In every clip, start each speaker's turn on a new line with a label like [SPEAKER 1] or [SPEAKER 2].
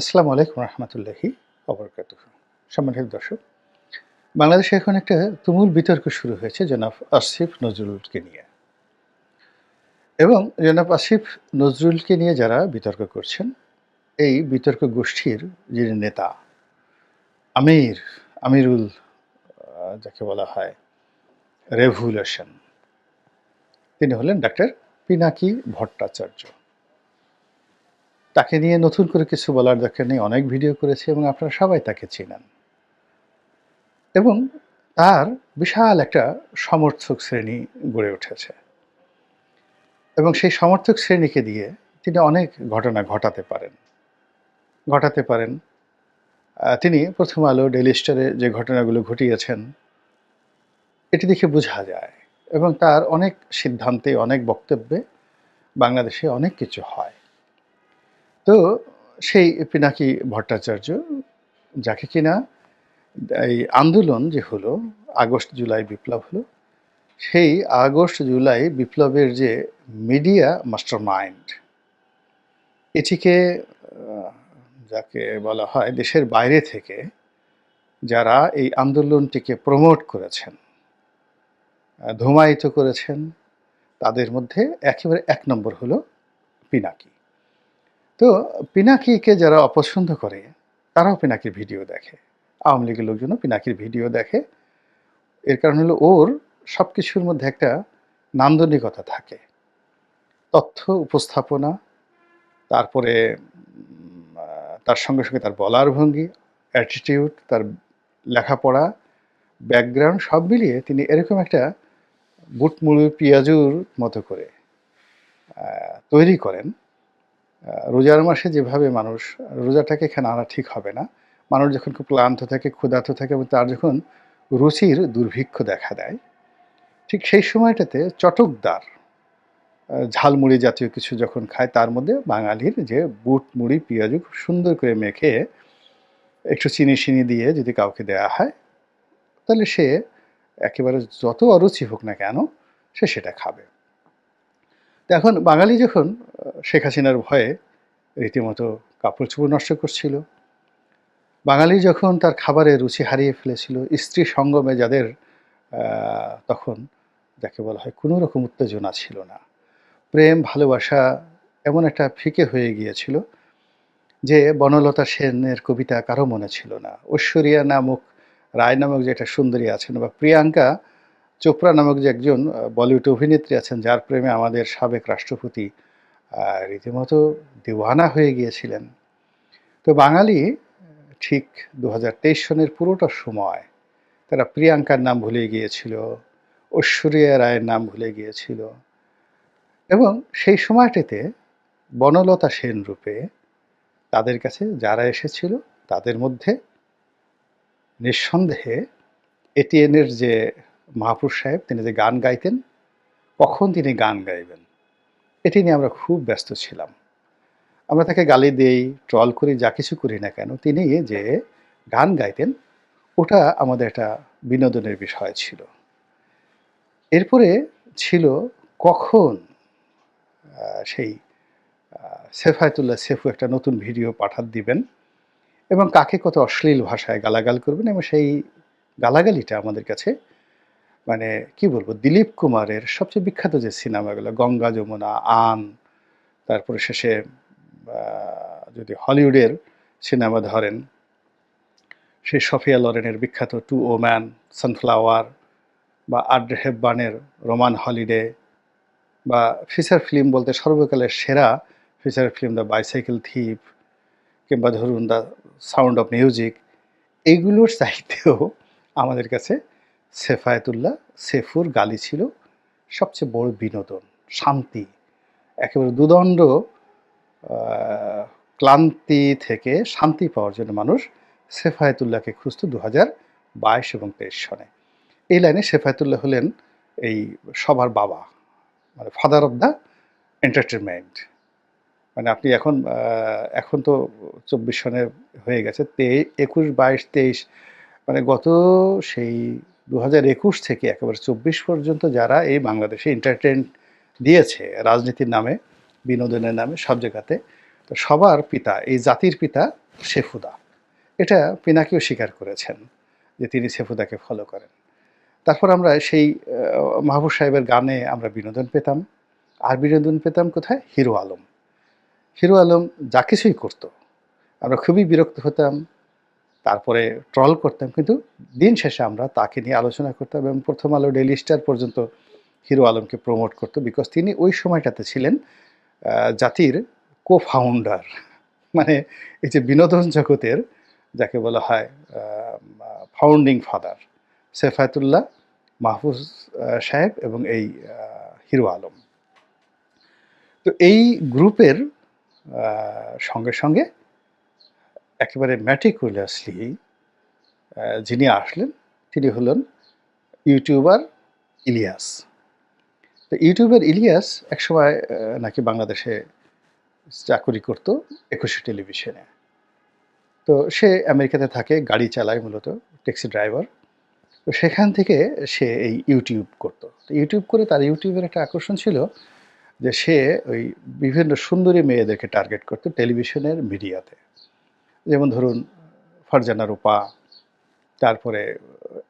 [SPEAKER 1] আসসালামু আলাইকুম রহমতুল্লাহি অবরকাত সম্মানিত দর্শক, বাংলাদেশে এখন একটা তুমুল বিতর্ক শুরু হয়েছে জনাব আসিফ নজরুলকে নিয়ে। এবং জনাব আসিফ নজরুলকে নিয়ে যারা বিতর্ক করছেন, এই বিতর্ক গোষ্ঠীর যিনি নেতা, আমির, আমিরুল যাকে বলা হয়, রেভুলেশন, তিনি হলেন ডাক্তার পিনাকি ভট্টাচার্য। তাকে নিয়ে নতুন করে কিছু বলার দরকার নেই। অনেক ভিডিও করেছে এবং আপনারা সবাই তাকে চেনেন। এবং তার বিশাল একটা সমর্থক শ্রেণি গড়ে উঠেছে। এবং সেই সমর্থক শ্রেণীকে দিয়ে তিনি অনেক ঘটনা ঘটাতে পারেন। ঘটাতে পারেন। তিনি প্রথম আলো ডেলি স্টারে যে ঘটনাগুলো ঘটিয়েছেন, এটি দেখে বোঝা যায়। এবং তার অনেক সিদ্ধান্তে, অনেক বক্তব্যে বাংলাদেশে অনেক কিছু হয়। তো সেই পিনাকি ভট্টাচার্য, যাকে কিনা এই আন্দোলন যে হলো, আগস্ট জুলাই বিপ্লব হলো, সেই আগস্ট জুলাই বিপ্লবের যে মিডিয়া মাস্টার মাইন্ড এটিকে যাকে বলা হয় দেশের বাইরে থেকে যারা এই আন্দোলনটিকে প্রমোট করেছেন, ধুমায়িত করেছেন, তাদের মধ্যে একেবারে এক নম্বর হলো পিনাকি। তো পিনাকিকে যারা অপছন্দ করে, তারাও পিনাকির ভিডিও দেখে। আওয়ামী লীগের লোকজনও পিনাকির ভিডিও দেখে। এর কারণ হলো ওর সব কিছুর মধ্যে একটা নান্দনিকতা থাকে। তথ্য উপস্থাপনা, তারপরে তার সঙ্গে সঙ্গে তার বলার ভঙ্গি অ্যাটিটিউড তার লেখাপড়া ব্যাকগ্রাউন্ড সব মিলিয়ে তিনি এরকম একটা বুটমুড়ি পেঁয়াজুর মতো করে তৈরি করেন। রোজার মাসে যেভাবে মানুষ, রোজাটাকে এখানে আনা ঠিক হবে না। মানুষ যখন খুব ক্লান্ত থাকে, ক্ষুধার্ত থাকে, এবং তার যখন রুচির দুর্ভিক্ষ দেখা দেয়, ঠিক সেই সময়টাতে চটকদার ঝালমুড়ি জাতীয় কিছু যখন খায়, তার মধ্যে বাঙালির যে বুট, মুড়ি, পেঁয়াজু খুব সুন্দর করে মেখে একটু চিনি চিনি দিয়ে যদি কাউকে দেয়া হয়, তাহলে সে একেবারে যত অরুচি হোক না কেন, সে সেটা খাবে। তো এখন বাঙালি যখন শেখ হাসিনার ভয়ে রীতিমতো কাপড় চোপড় নষ্ট করছিল, বাঙালি যখন তার খাবারে রুচি হারিয়ে ফেলেছিল, স্ত্রী সঙ্গমে যাদের তখন যাকে বলা হয় কোনো রকম উত্তেজনা ছিল না, প্রেম, ভালোবাসা এমন একটা ফিকে হয়ে গিয়েছিল যে বনলতা সেনের কবিতা কারও মনে ছিল না। ঐশ্বরিয়া নামক রায় নামক যে একটা সুন্দরী আছেন বা প্রিয়াঙ্কা চোপড়া নামক যে একজন বলিউড অভিনেত্রী আছেন, যার প্রেমে আমাদের সাবেক রাষ্ট্রপতি রীতিমতো দিওয়ানা হয়ে গিয়েছিলেন। তো বাঙালি, ঠিক দু হাজার তেইশ সনের পুরোটা সময় তারা প্রিয়াঙ্কার নাম ভুলে গিয়েছিল, ঐশ্বরিয়া রায়ের নাম ভুলে গিয়েছিল এবং সেই সময়টিতে বনলতা সেন রূপে তাদের কাছে যারা এসেছিল, তাদের মধ্যে নিঃসন্দেহে এটিএনের যে মহাপুরুষ সাহেব, তিনি যে গান গাইতেন, কখন তিনি গান গাইবেন, এটি নিয়ে আমরা খুব ব্যস্ত ছিলাম। আমরা তাকে গালি দেই, ট্রল করি, যা কিছু করি না কেন, তিনি যে গান গাইতেন, ওটা আমাদের একটা বিনোদনের বিষয় ছিল। এরপরে ছিল কখন সেই সেফায়তুল্লাহ সেফু একটা নতুন ভিডিও পাঠাত দিবেন এবং কাকে কত অশ্লীল ভাষায় গালাগাল করবেন এবং সেই গালাগালিটা আমাদের কাছে মানে কি বলব, দিলীপ কুমারের সবচেয়ে বিখ্যাত যে সিনেমাগুলো, গঙ্গা যমুনা, আন, তারপরে শেষে যদি হলিউডের সিনেমা ধরেন, সেই সফিয়া লরেনের বিখ্যাত টু ও ম্যান, সানফ্লাওয়ার বা আড্রে হেব্বানের রোমান হলিডে বা ফিচার ফিল্ম বলতে সর্বকালের সেরা feature film the bicycle thief কিংবা ধরুন দ্য সাউন্ড অফ মিউজিক এইগুলোর চাইতেও আমাদের কাছে সেফায়েতুল্লাহ, সেফুর গালি ছিল সবচেয়ে বড় বিনোদন, শান্তি, একেবারে দুদণ্ড ক্লান্তি থেকে শান্তি পাওয়ার জন্য মানুষ সেফায়েতুল্লাহকে খুঁজত দু হাজার বাইশ এবং তেইশ সনে। এই লাইনে সেফায়েতুল্লাহ হলেন এই সবার বাবা মানে ফাদার অফ দ্য এন্টারটেনমেন্ট মানে আপনি এখন এখন তো চব্বিশ সনে হয়ে গেছে, তে, একুশ বাইশ, তেইশ মানে গত সেই দু হাজার একুশ থেকে একেবারে চব্বিশ পর্যন্ত যারা এই বাংলাদেশে এন্টারটেন দিয়েছে, রাজনীতির নামে, বিনোদনের নামে, সব জায়গাতে, তো সবার পিতা, এই জাতির পিতা শেফুদা এটা পিনাকিও স্বীকার করেছেন যে তিনি শেফুদাকে ফলো করেন। তারপর আমরা সেই মাহবুব সাহেবের গানে আমরা বিনোদন পেতাম। আর বিনোদন পেতাম কোথায়? হিরো আলম। হিরো আলম যা কিছুই করতো, আমরা খুবই বিরক্ত হতাম। তারপরে ট্রল করতাম, কিন্তু দিন শেষে আমরা তাকে নিয়ে আলোচনা করতাম এবং প্রথম আলো ডেলি স্টার পর্যন্ত হিরো আলমকে প্রমোট করতো বিকজ তিনি ওই সময়টাতে ছিলেন জাতির কো ফাউন্ডার মানে এই যে বিনোদন জগতের যাকে বলা হয় ফাউন্ডিং ফাদার সেফায়তুল্লাহ মাহফুজ সাহেব এবং এই হিরো আলম। তো এই গ্রুপের সঙ্গে সঙ্গে একেবারে ম্যাটিকুলাসলি যিনি আসলেন, তিনি হলেন ইউটিউবার ইলিয়াস। তো ইউটিউবার ইলিয়াস একসময় নাকি বাংলাদেশে চাকরি করতো একুশে টেলিভিশনে। তো সে আমেরিকাতে থাকে, গাড়ি চালায় মূলত, ট্যাক্সি ড্রাইভার। তো সেখান থেকে সে এই ইউটিউব করতো। তো ইউটিউব করে তার ইউটিউবের একটা আকর্ষণ ছিল যে সে ওই বিভিন্ন সুন্দরী মেয়েদেরকে টার্গেট করতো টেলিভিশনের মিডিয়াতে। যেমন ধরুন ফারজানা রূপা, তারপরে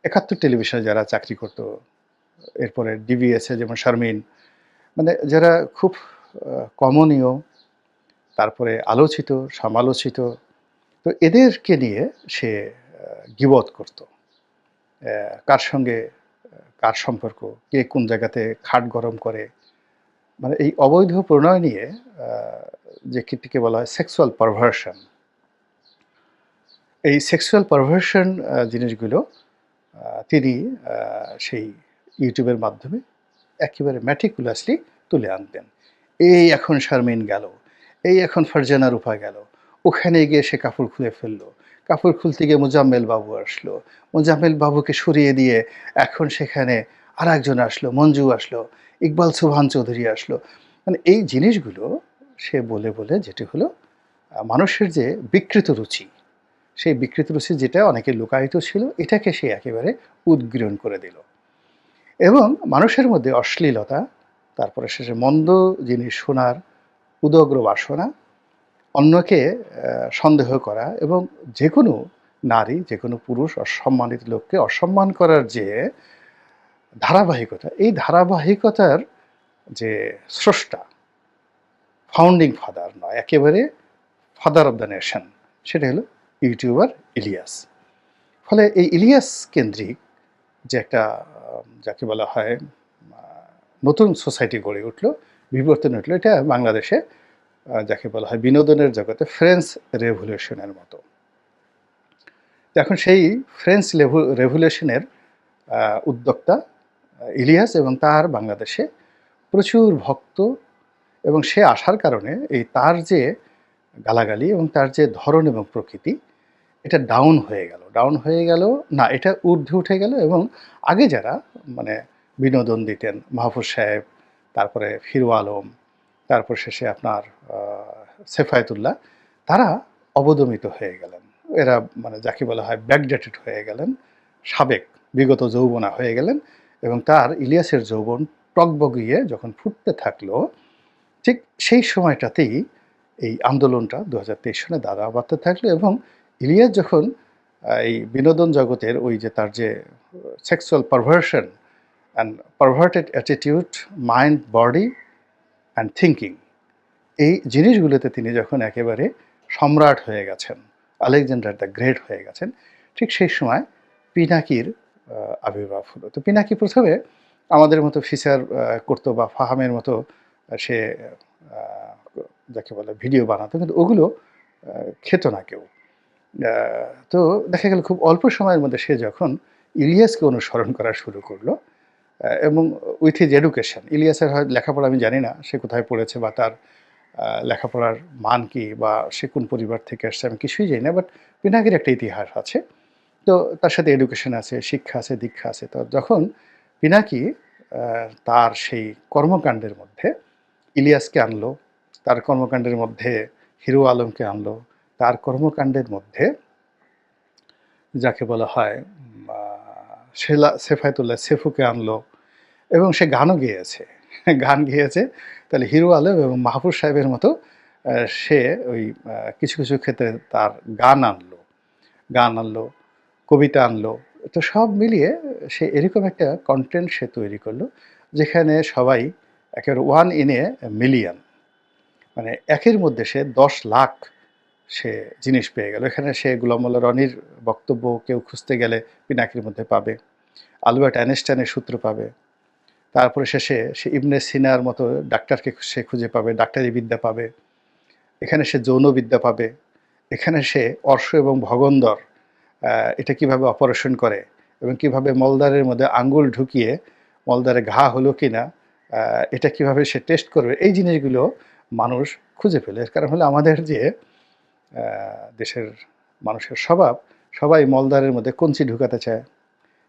[SPEAKER 1] একাত্তর টেলিভিশনে যারা চাকরি করতো, এরপরে ডিবিএসে যেমন শারমিন মানে যারা খুব কমনীয়, তারপরে আলোচিত, সমালোচিত, তো এদেরকে নিয়ে সে গিবত করত। কার সঙ্গে, কার সম্পর্ক, কে কোন জায়গাতে খাট গরম করে মানে এই অবৈধ প্রণয় নিয়ে যে কীর্তিকে বলা হয় সেক্সুয়াল পারভার্সন এই সেক্সুয়াল পারভার্সন জিনিসগুলো তিনি সেই ইউটিউবের মাধ্যমে একেবারে ম্যাটিকুলাসলি তুলে আনতেন। এই এখন শারমিন গেল, এই এখন ফারজানা রূপা গেল, ওখানে গিয়ে সে কাপড় খুলে ফেলল, কাপড় খুলতে গিয়ে মোজাম্মেল বাবু আসলো, মোজাম্মেল বাবুকে সরিয়ে দিয়ে এখন সেখানে আর একজন আসলো, মঞ্জু আসলো, ইকবাল সুবহান চৌধুরী আসলো। মানে এই জিনিসগুলো সে বলে বলে যেটি হলো মানুষের যে বিকৃত রুচি সেই বিকৃত রুচি যেটা অনেকে লুকায়িত ছিল, এটাকে সে একেবারে উদ্গীরণ করে দিল। এবং মানুষের মধ্যে অশ্লীলতা, তারপরে শেষে মন্দ জিনিস শোনার উদগ্র বাসনা, অন্যকে সন্দেহ করা এবং যে কোনো নারী, যে কোনো পুরুষ অসম্মানিত লোককে অসম্মান করার যে ধারাবাহিকতা, এই ধারাবাহিকতার যে স্রষ্টা ফাউন্ডিং ফাদার নয়, একেবারে ফাদার অব দ্য নেশন সেটা হলো ইউটিউবার ইলিয়াস। ফলে এই ইলিয়াস কেন্দ্রিক যে একটা, যাকে বলা হয়, নতুন সোসাইটি গড়ে উঠল, বিবর্তন উঠল, এটা বাংলাদেশে, যাকে বলা হয় বিনোদনের জগতে ফ্রেঞ্চ রেভলিউশনের মতো। এখন সেই ফ্রেঞ্চ রেভলিউশনের উদ্যোক্তা, ইলিয়াস এবং তার বাংলাদেশে প্রচুর ভক্ত এবং সে আসার কারণে এই তার যে গালাগালি এবং তার যে ধরন এবং প্রকৃতি এটা ডাউন হয়ে গেল। ডাউন হয়ে গেল, না, এটা ঊর্ধ্বে উঠে গেল এবং আগে যারা মানে বিনোদন দিতেন, মাহফুজ সাহেব, তারপরে ফিরু আলম, তারপর শেষে আপনার সেফায়েতুল্লাহ, তারা অবদমিত হয়ে গেলেন। এরা মানে যাকে বলা হয় ব্যাকডেটেড হয়ে গেলেন, সাবেক, বিগত যৌবনা হয়ে গেলেন এবং তার ইলিয়াসের যৌবন টকবগিয়ে যখন ফুটতে থাকল, ঠিক সেই সময়টাতেই এই আন্দোলনটা দু হাজার তেইশ সনে দাদা বাড়তে থাকল এবং ইলিয়াস যখন এই বিনোদন জগতের ওই যে তার যে sexual perversion and perverted attitude mind body and thinking এই জিনিসগুলোতে তিনি যখন একেবারে সম্রাট হয়ে গেছেন, আলেকজান্ডার দ্য গ্রেট হয়ে গেছেন, ঠিক সেই সময় পিনাকির আবির্ভাব হলো। তো পিনাকি প্রথমে আমাদের মতো ফিচার করতো বা ফাহামের মতো সে যাকে বলে ভিডিও বানাতো, কিন্তু ওগুলো খেত না কেউ। তো দেখা গেল খুব অল্প সময়ের মধ্যে সে যখন ইলিয়াসকে অনুসরণ করা শুরু করল এবং উইথ হিজ এডুকেশন ইলিয়াসের হয় লেখাপড়া আমি জানি না, সে কোথায় পড়েছে বা তার লেখাপড়ার মান কি বা সে কোন পরিবার থেকে আসছে আমি কিছুই জানি না বাট পিনাকির একটা ইতিহাস আছে। তো তার সাথে এডুকেশন আছে, শিক্ষা আছে, দীক্ষা আছে। তো যখন পিনাকি তার সেই কর্মকাণ্ডের মধ্যে ইলিয়াসকে আনলো, তার কর্মকাণ্ডের মধ্যে হিরো আলমকে আনলো তার কর্মকাণ্ডের মধ্যে যাকে বলা হয় সেলা সেফায়তুল্লাহ সেফুকে আনলো এবং সে গানও গেয়েছে। গান গেয়েছে, তাহলে হিরো আলম এবং মাহফুজ সাহেবের মতো সে ওই কিছু কিছু ক্ষেত্রে তার গান আনলো। গান আনলো, কবিতা আনলো, তো সব মিলিয়ে সে এরকম একটা কন্টেন্ট সে তৈরি করল, যেখানে সবাই একেবারে ওয়ান ইন এ মিলিয়ন মানে একের মধ্যে সে দশ লাখ সে জিনিস পেয়ে গেল। এখানে সে গুলাম মোল্লা রনির বক্তব্য কেউ খুঁজতে গেলে পিনাকির মধ্যে পাবে। আলবার্ট আইনস্টাইনের সূত্র পাবে। তারপরে শেষে সে ইবনে সিনার মতো ডাক্তারকে সে খুঁজে পাবে ডাক্তারি বিদ্যা পাবে। এখানে সে যৌনবিদ্যা পাবে। এখানে সে অর্শ এবং ভগন্দর এটা কীভাবে অপারেশন করে এবং কীভাবে মলদারের মধ্যে আঙ্গুল ঢুকিয়ে মলদারে ঘা হলো কিনা আহ, এটা কীভাবে সে টেস্ট করবে এই জিনিসগুলো মানুষ খুঁজে পেলে। এর কারণ হলো আমাদের যে দেশের মানুষের স্বভাব, সবাই মলদারের মধ্যে কঞ্চি ঢুকাতে চায়,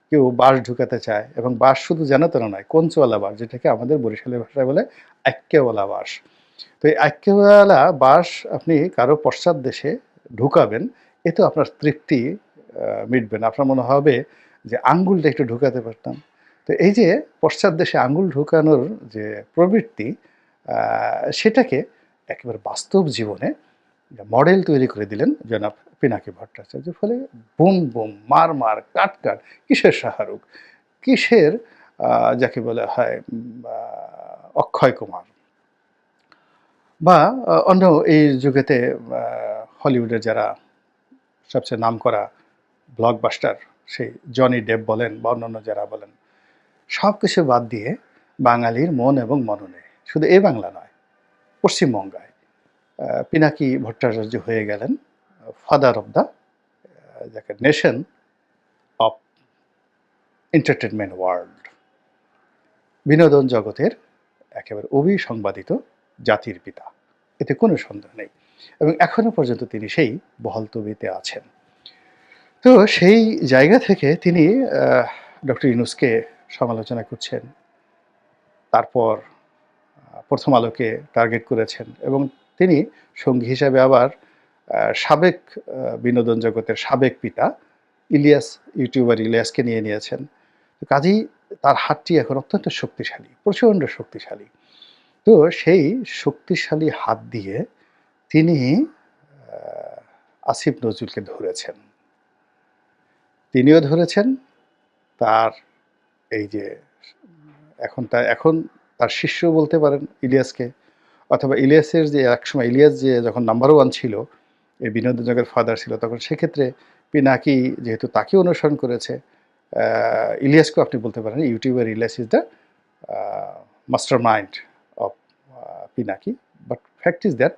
[SPEAKER 1] কেউ বাঁশ ঢুকাতে চায় এবং বাঁশ শুধু জানো তো নয়, কঞ্চওয়ালা বাঁশ, যেটাকে আমাদের বরিশালের ভাষায় বলে আক্কেওয়ালা বাঁশ। তো এই আক্কেওয়ালা বাঁশ আপনি কারও পশ্চাৎ দেশে ঢুকাবেন এতে আপনার তৃপ্তি মিটবে না। আপনার মনে হবে যে আঙ্গুলটা একটু ঢুকাতে পারতাম। তো এই যে পশ্চাৎ দেশে আঙ্গুল ঢুকানোর যে প্রবৃত্তি সেটাকে একেবারে বাস্তব জীবনে মডেল তৈরি করে দিলেন জনাব পিনাকি ভট্টাচার্য। ফলে বুম বুম, মার মার, কাট কাট, কিসের শাহরুখ? কিসের যাকে বলা হয় অক্ষয় কুমার? বা অন্য এই যুগেতে হলিউডের যারা সবচেয়ে নাম নামকরা ব্লকবাস্টার, সেই জনি ডেভ বলেন বা অন্যান্য যারা বলেন, সব কিছু বাদ দিয়ে বাঙালির মন এবং মননে। শুধু এ বাংলা নয়, পশ্চিমবঙ্গায় পিনাকি ভট্টাচার্য হয়ে গেলেন, ফাদার অফ দ্য যাকে নেশন অফ এন্টারটেনমেন্ট ওয়ার্ল্ড। বিনোদন জগতের একেবারে অবিসংবাদিত জাতির পিতা। এতে কোনো সন্দেহ নেই। এবং এখনও পর্যন্ত তিনি সেই বহল তবিতে আছেন। তো সেই জায়গা থেকে তিনি ডক্টর ইউনুসকে সমালোচনা করছেন। তারপর প্রথম আলোকে টার্গেট করেছেন এবং তিনি সঙ্গী হিসাবে আবার সাবেক বিনোদন জগতের সাবেক পিতা ইলিয়াস, ইউটিউবার ইলিয়াসকে নিয়ে নিয়েছেন। কাজেই তার হাতটি এখন অত্যন্ত শক্তিশালী, প্রচণ্ড শক্তিশালী। তো সেই শক্তিশালী হাত দিয়ে তিনি আসিফ নজরুলকে ধরেছেন। তিনিও ধরেছেন, তার এই যে, এখন তার এখন তার শিষ্য বলতে পারেন ইলিয়াসকে। অথবা ইলিয়াসের যে, একসময় ইলিয়াস যে যখন নাম্বার ওয়ান ছিল, এই বিনোদন জগের ফাদার ছিল, তখন সেক্ষেত্রে পিনাকি যেহেতু তাকে অনুসরণ করেছে ইলিয়াসকেও আপনি বলতে পারেন, YouTuber Ilias is the mastermind of Pinaki. But fact is that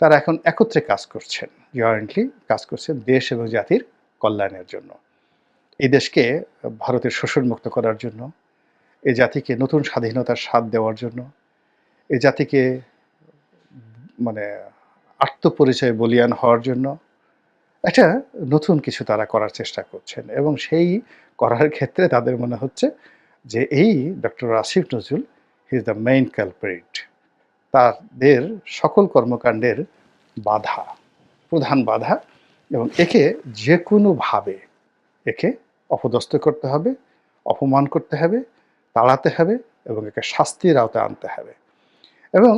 [SPEAKER 1] তারা এখন একত্রে কাজ করছেন জয়েন্টলি কাজ করছেন দেশ এবং জাতির কল্যাণের জন্য। এই দেশকে ভারতের শোষণমুক্ত করার জন্য, এই জাতিকে নতুন স্বাধীনতার স্বাদ দেওয়ার জন্য, এই জাতিকে মানে আত্মপরিচয় বলিয়ান হওয়ার জন্য একটা নতুন কিছু তারা করার চেষ্টা করছেন এবং সেই করার ক্ষেত্রে তাদের মনে হচ্ছে যে এই doctor Asif Nazrul he is the main culprit তাদের সকল কর্মকাণ্ডের বাধা, প্রধান বাধা এবং একে যে কোনোভাবে একে অপদস্থ করতে হবে, অপমান করতে হবে, তাড়াতে হবে এবং একে শাস্তির আওতায় আনতে হবে। এবং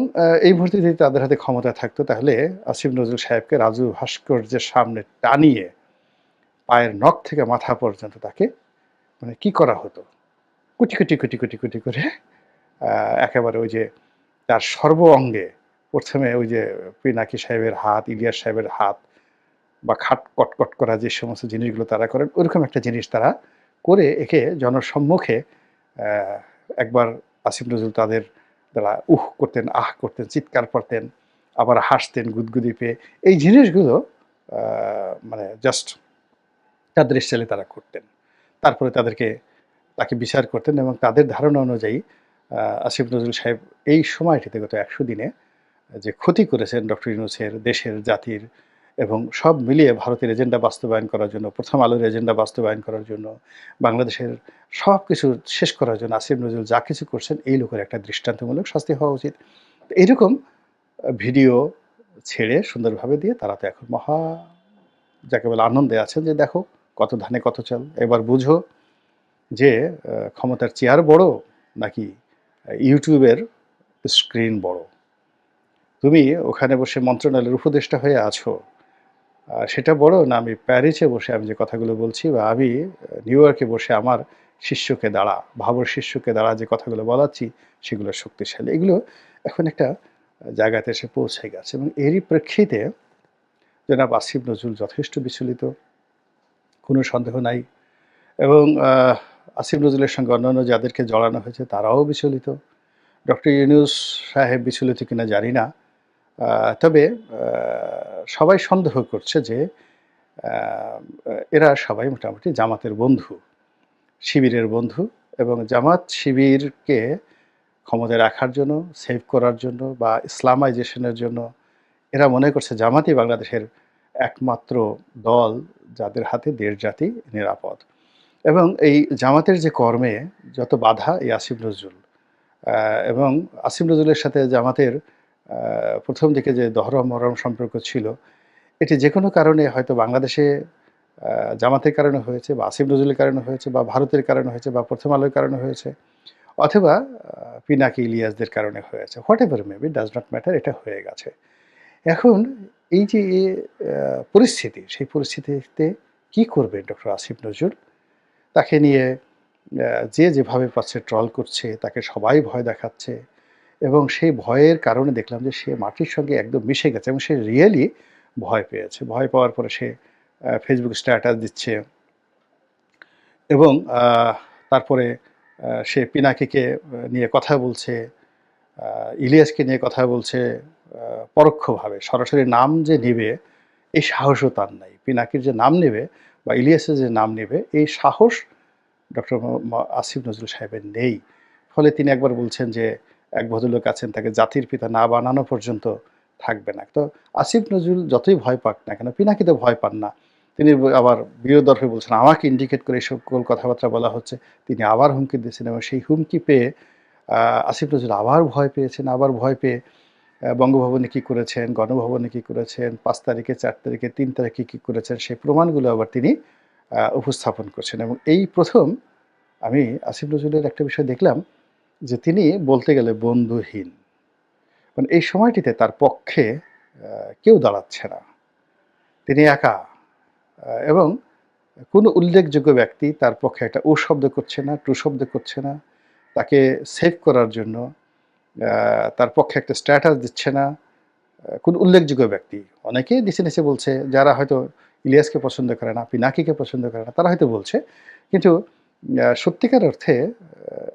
[SPEAKER 1] এই মুহূর্তে যদি তাদের হাতে ক্ষমতা থাকতো, তাহলে আসিফ নজরুল সাহেবকে রাজু ভাস্কর্যের সামনে টানিয়ে পায়ের নখ থেকে মাথা পর্যন্ত তাকে মানে কি করা হতো? কুটি কুটি কুটি কুটি কুটি করে একেবারে ওই যে তার সর্ব অঙ্গে প্রথমে ওই যে পিনাকি সাহেবের হাত, ইলিয়াস সাহেবের হাত বা খাট কটকট করা যে সমস্ত জিনিসগুলো তারা করেন, ওরকম একটা জিনিস তারা করে একে জনসম্মুখে একবার আসিফ নজরুল তাদের দ্বারা উহ করতেন, আহ করতেন, চিৎকার করতেন, আবার হাসতেন, গুদগুদি পেয়ে। এই জিনিসগুলো মানে জাস্ট তাদের স্টাইলে তারা করতেন। তারপরে তাদেরকে, তাকে বিচার করতেন এবং তাদের ধারণা অনুযায়ী আসিফ নজরুল সাহেব এই সময়টিতে গত একশো দিনে, যে ক্ষতি করেছেন ডক্টর ইউনুসের দেশের জাতির এবং সব মিলিয়ে ভারতের এজেন্ডা বাস্তবায়ন করার জন্য, প্রথম আলোর এজেন্ডা বাস্তবায়ন করার জন্য, বাংলাদেশের সব কিছু শেষ করার জন্য আসিফ নজরুল যা কিছু করছেন এই লোকের একটা দৃষ্টান্তমূলক শাস্তি হওয়া উচিত। তো এইরকম ভিডিও ছেড়ে সুন্দরভাবে দিয়ে তারা তো এখন মহা, যাকে বলে আনন্দে আছেন যে দেখো কত ধানে কত চাল। এবার বুঝো যে ক্ষমতার চেয়ার বড় নাকি ইউটিউবের স্ক্রিন বড়? তুমি ওখানে বসে মন্ত্রণালয়ের উপদেষ্টা হয়ে আছো। সেটা বড় না, আমি প্যারিসে বসে আমি যে কথাগুলো বলছি বা আমি নিউ ইয়র্কে বসে আমার শিষ্যকে দাঁড়া ভাবর শিষ্যকে দাঁড়া যে কথাগুলো বলাচ্ছি, সেগুলো শক্তিশালী। এগুলো এখন একটা জায়গাতে এসে পৌঁছে গেছে এবং এরই প্রেক্ষিতে জনাব আসিফ নজরুল যথেষ্ট বিচলিত, কোনো সন্দেহ নাই এবং আসিফ নজরুলের সঙ্গে অন্যান্য যাদেরকে জড়ানো হয়েছে তারাও বিচলিত। ডক্টর ইউনুস সাহেব বিচলিত কিনা জানি না। তবে সবাই সন্দেহ করছে যে এরা সবাই মোটামুটি জামাতের বন্ধু, শিবিরের বন্ধু এবং জামাত শিবিরকে ক্ষমতায় রাখার জন্য সেভ করার জন্য বা ইসলামাইজেশনের জন্য এরা মনে করছে জামাতই বাংলাদেশের একমাত্র দল যাদের হাতে দেশ, জাতি নিরাপদ। এবং এই জামাতের যে কর্মে যত বাধা, এই আসিফ নজরুল এবং আসিফ নজরুলের সাথে জামাতের প্রথম দিকে যে দহরম মহরম সম্পর্ক ছিল, এটি যে কোনো কারণে হয়তো বাংলাদেশে জামাতের কারণে হয়েছে বা আসিফ নজরুলের কারণে হয়েছে বা ভারতের কারণে হয়েছে বা প্রথম আলোর কারণে হয়েছে, অথবা পিনাকি ইলিয়াসদের কারণে হয়েছে whatever maybe does not matter এটা হয়ে গেছে। এখন এই যে পরিস্থিতি, সেই পরিস্থিতিতে কি করবে ডক্টর আসিফ নজরুল? তাকে নিয়ে যে যেভাবে পাচ্ছে ট্রল করছে, তাকে সবাই ভয় দেখাচ্ছে এবং সেই ভয়ের কারণে দেখলাম যে সে মাটির সঙ্গে একদম মিশে গেছে এবং সে রিয়েলি ভয় পেয়েছে। ভয় পাওয়ার পরে সে ফেসবুক স্ট্যাটাস দিচ্ছে এবং তারপরে সে পিনাকিকে নিয়ে কথা বলছে ইলিয়াসকে নিয়ে কথা বলছে পরোক্ষভাবে। সরাসরি নাম যে নেবে, এই সাহসও তার নাই। পিনাকির যে নাম নেবে বা ইলিয়াসের যে নাম নেবে, এই সাহস ডক্টর আসিফ নজরুল সাহেবের নেই। ফলে তিনি একবার বলছেন যে এক ভদ্রলোক আছেন, তাকে জাতির পিতা না বানানো পর্যন্ত থাকবে না। তো আসিফ নজরুল যতই ভয় পাক না কেন পিনাকি তো ভয় পান না। তিনি আবার বিরোধর্ফে বলছেন, আমাকে ইন্ডিকেট করে সকল কথাবার্তা বলা হচ্ছে। তিনি আবার হুমকি দিয়েছেন এবং সেই হুমকি পেয়ে আসিফ নজরুল আবার ভয় পেয়েছেন, আবার ভয় পেয়ে বঙ্গভবনে কী করেছেন, গণভবনে কী করেছেন, পাঁচ তারিখে, চার তারিখে, তিন তারিখে কী করেছেন, সেই প্রমাণগুলো আবার তিনি উপস্থাপন করছেন। এবং এই প্রথম আমি আসিফ নজরুলের একটা বিষয় দেখলাম যে তিনি বলতে গেলে বন্ধুহীন। মানে এই সময়টিতে তার পক্ষে কেউ দাঁড়াচ্ছে না। তিনি একা এবং কোনো উল্লেখযোগ্য ব্যক্তি তার পক্ষে একটা ও শব্দ করছে না টু শব্দ করছে না। তাকে সেভ করার জন্য তার পক্ষে একটা স্ট্যাটাস দিচ্ছে না। কোন উল্লেখযোগ্য ব্যক্তি, অনেকেই নিচে নিচে বলছে, যারা হয়তো ইলিয়াসকে পছন্দ করে না, পিনাকিকে পছন্দ করে না, তারা হয়তো বলছে। কিন্তু সত্যিকার অর্থে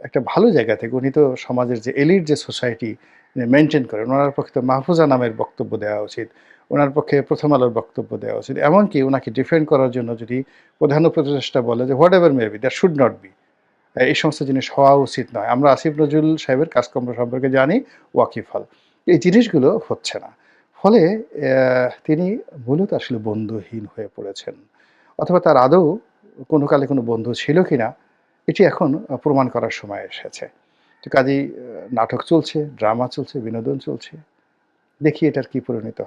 [SPEAKER 1] একটা ভালো জায়গা থেকে উনি তো সমাজের যে এলিট যে সোসাইটি মেনটেন করেন, ওনার পক্ষে তো মাহফুজা নামের বক্তব্য দেওয়া উচিত, ওনার পক্ষে প্রথম আলোর বক্তব্য দেওয়া উচিত, এমনকি ওনাকে ডিফেন্ড করার জন্য যদি প্রধান উপদেষ্টা বলে যে whatever maybe that should not be এই সমস্ত জিনিস হওয়া উচিত নয়। আমরা আসিফ নজরুল সাহেবের কাজকর্ম সম্পর্কে জানি ওয়াকিফল এই জিনিসগুলো হচ্ছে না। ফলে তিনি মূলত আসলে বন্ধুহীন হয়ে পড়েছেন। অথবা তার আদৌ কোনো কালে কোনো বন্ধু ছিল কি না এটি এখন প্রমাণ করার সময় এসেছে। তো কাজেই নাটক চলছে, ড্রামা চলছে, বিনোদন চলছে। দেখি এটার কি পরিণত